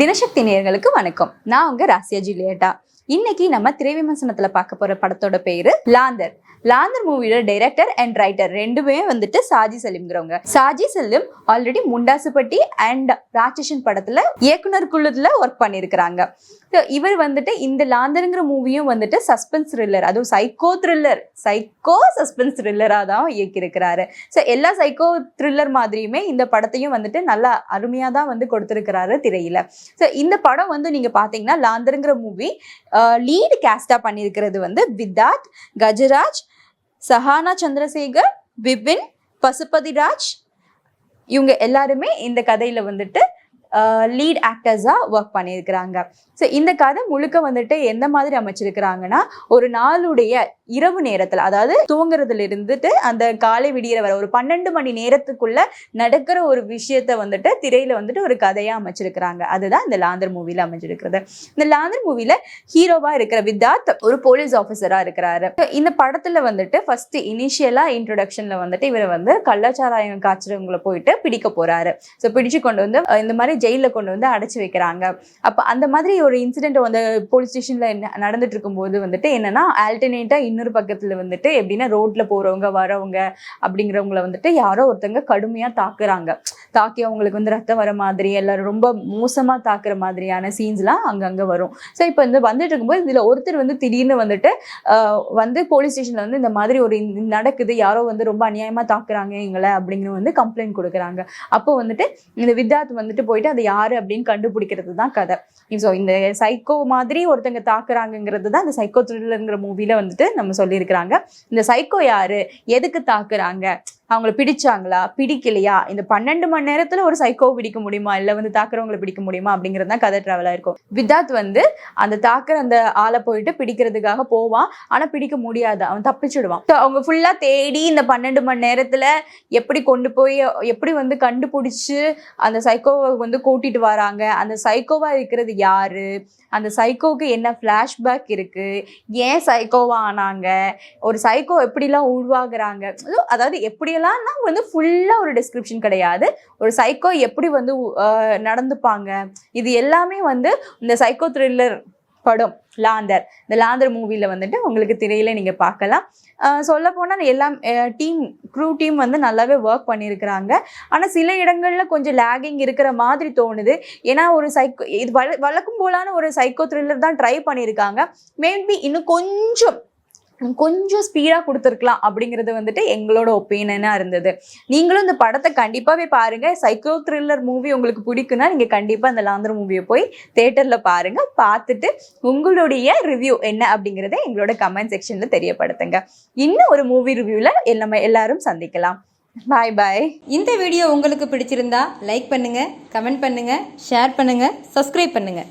தினசக்தி நேர்களுக்கு வணக்கம். நான் உங்க ராசியா ஜூலியட்டா. இன்னைக்கு நம்ம திரைவிமர்சனத்துல பார்க்க போற படத்தோட பேரு லாந்தர். லாந்தர் மூவியோட டைரக்டர் அண்ட் ரைட்டர் ரெண்டுமே வந்துட்டு சாஜி சலீம்ங்கிறவங்க சாஜி சலீம் ஆல்ரெடி முண்டாசுப்பட்டி அண்ட் ராட்சசன் படத்துல இயக்குனர் குழுதுல ஒர்க் பண்ணியிருக்கிறாங்க இவர் வந்துட்டு இந்த லாந்தருங்கிற மூவியும் வந்துட்டு சஸ்பென்ஸ் த்ரில்லர் அதுவும் சைக்கோ த்ரில்லர் சைக்கோ சஸ்பென்ஸ் த்ரில்லராக தான் இயக்கியிருக்கிறாரு. ஸோ எல்லா சைக்கோ த்ரில்லர் மாதிரியுமே இந்த படத்தையும் வந்துட்டு நல்லா அருமையாக தான் வந்து கொடுத்துருக்கிறாரு திரையில. ஸோ இந்த படம் வந்து நீங்க பார்த்தீங்கன்னா லாந்தருங்கிற மூவி லீடு கேஸ்டாக பண்ணியிருக்கிறது வந்து வித்தார்த் கஜராஜ் சஹானா சந்திரசேகர் விபின் பசுபதிராஜ். இவங்க எல்லாருமே இந்த கதையில் வந்துட்டு லீட் ஆக்டர்ஸாக ஒர்க் பண்ணியிருக்கிறாங்க. ஸோ இந்த கதை முழுக்க வந்துட்டு எந்த மாதிரி அமைச்சிருக்கிறாங்கன்னா ஒரு நாளுடைய இரவு நேரத்தில் அதாவது தூங்குறதுல இருந்துட்டு அந்த காலை விடியிற வர ஒரு பன்னெண்டு மணி நேரத்துக்குள்ள நடக்கிற ஒரு விஷயத்த வந்துட்டு திரையில வந்துட்டு ஒரு கதையா அமைச்சிருக்கிறாங்க. அதுதான் இந்த லாந்தர் மூவில அமைஞ்சிருக்கிறது. இந்த லாந்தர் மூவில ஹீரோவா இருக்கிற வித்தார்த் ஒரு போலீஸ் ஆஃபீஸரா இருக்கிறாரு. இந்த படத்துல வந்துட்டு ஃபர்ஸ்ட் இனிஷியலா இன்ட்ரோடக்ஷன்ல வந்துட்டு இவர் வந்து கள்ளச்சாராயம் காய்ச்சறவங்களை போயிட்டு பிடிக்க போறாரு. ஸோ பிடிச்சு கொண்டு வந்து இந்த மாதிரி ஜெயிலில் கொண்டு வந்து அடைச்சு வைக்கிறாங்க. அப்ப அந்த மாதிரி ஒரு இன்சிடென்ட் வந்து போலீஸ் ஸ்டேஷன்ல நடந்துட்டு இருக்கும்போது வந்துட்டு என்னன்னா ஆல்டர்னேட்டாக இன்னொரு பக்கத்துல வந்துட்டு எப்படின்னா ரோட்ல போறவங்க வரவங்க அப்படிங்கிறவங்கள வந்துட்டு யாரோ ஒருத்தவங்க கடுமையா தாக்குறாங்க. தாக்கி அவங்களுக்கு வந்து ரத்தம் வர மாதிரி எல்லாரும் ரொம்ப மோசமா தாக்குற மாதிரியான சீன்ஸ்லாம் அங்கங்க வரும். ஸோ இப்போ இந்த வந்துட்டு இருக்கும்போது இதுல ஒருத்தர் வந்து திடீர்னு வந்துட்டு வந்து போலீஸ் ஸ்டேஷன்ல வந்து இந்த மாதிரி ஒரு நடக்குது யாரோ வந்து ரொம்ப அநியாயமா தாக்குறாங்க எங்களை அப்படிங்கிற வந்து கம்ப்ளைண்ட் கொடுக்குறாங்க. அப்போ வந்துட்டு இந்த வித்யாத் வந்துட்டு போயிட்டு அது யாரு அப்படின்னு கண்டுபிடிக்கிறது தான் கதை. ஸோ இந்த சைக்கோ மாதிரி ஒருத்தங்க தாக்குறாங்கங்கிறது தான் இந்த சைக்கோ த்ரில்லருங்கிற மூவில வந்துட்டு நம்ம சொல்லியிருக்கிறாங்க. இந்த சைக்கோ யாரு? எதுக்கு தாக்குறாங்க? அவங்கள பிடிச்சாங்களா? பிடிக்கலையா? இந்த பன்னெண்டு மணி நேரத்துல ஒரு சைக்கோவை பிடிக்க முடியுமா? இல்ல வந்து தாக்குறவங்களை பிடிக்க முடியுமா? அப்படிங்கிறது தான் கதை டிராவலா இருக்கும். வித்தார்த் வந்து அந்த தாக்குற அந்த ஆளை போயிட்டு பிடிக்கிறதுக்காக போவான். ஆனா பிடிக்க முடியாது. அவன் தப்பிச்சிடுவான். அவங்க ஃபுல்லா தேடி இந்த பன்னெண்டு மணி நேரத்துல எப்படி கொண்டு போய் எப்படி வந்து கண்டுபிடிச்சு அந்த சைக்கோவை வந்து கூட்டிட்டு வராங்க? அந்த சைக்கோவா இருக்கிறது யாரு? அந்த சைக்கோவுக்கு என்ன ஃப்ளாஷ்பேக் இருக்கு? ஏன் சைக்கோவா ஆனாங்க? ஒரு சைக்கோ எப்படிலாம் உருவாகுறாங்க? அதாவது அதாவது எப்படியெல்லாம்னா வந்து ஃபுல்லாக ஒரு டிஸ்கிரிப்ஷன் கிடையாது. ஒரு சைக்கோ எப்படி வந்து நடந்துப்பாங்க. இது எல்லாமே வந்து இந்த சைக்கோ த்ரில்லர் படம் லாந்தர் இந்த லாந்தர் மூவியில் வந்துட்டு உங்களுக்கு திரையில நீங்கள் பார்க்கலாம். சொல்ல போனால் எல்லாம் டீம் க்ரூ டீம் வந்து நல்லாவே ஒர்க் பண்ணியிருக்கிறாங்க. ஆனால் சில இடங்களில் கொஞ்சம் லேகிங் இருக்கிற மாதிரி தோணுது. ஏன்னா ஒரு சைக்கோ இது வழ வழக்கம் போலான ஒரு சைக்கோ த்ரில்லர் தான் ட்ரை பண்ணியிருக்காங்க. மேபி இன்னும் கொஞ்சம் கொஞ்சம் ஸ்பீடாக கொடுத்துருக்கலாம் அப்படிங்கிறது வந்துட்டு எங்களோட ஒப்பீனியனாக இருந்தது. நீங்களும் இந்த படத்தை கண்டிப்பாகவே பாருங்கள் சைக்கோ த்ரில்லர் மூவி உங்களுக்கு பிடிக்குன்னா நீங்கள் கண்டிப்பாக அந்த லாந்தர் மூவியை போய் தேட்டரில் பாருங்கள் பார்த்துட்டு உங்களுடைய ரிவ்யூ என்ன அப்படிங்கிறத எங்களோட கமெண்ட் செக்ஷனில் தெரியப்படுத்துங்க. இன்னும் ஒரு மூவி ரிவ்யூவில் நம்ம எல்லாரும் சந்திக்கலாம். பாய் பாய் இந்த வீடியோ உங்களுக்கு பிடிச்சிருந்தா லைக் பண்ணுங்கள் கமெண்ட் பண்ணுங்கள் ஷேர் பண்ணுங்கள் சப்ஸ்கிரைப் பண்ணுங்கள்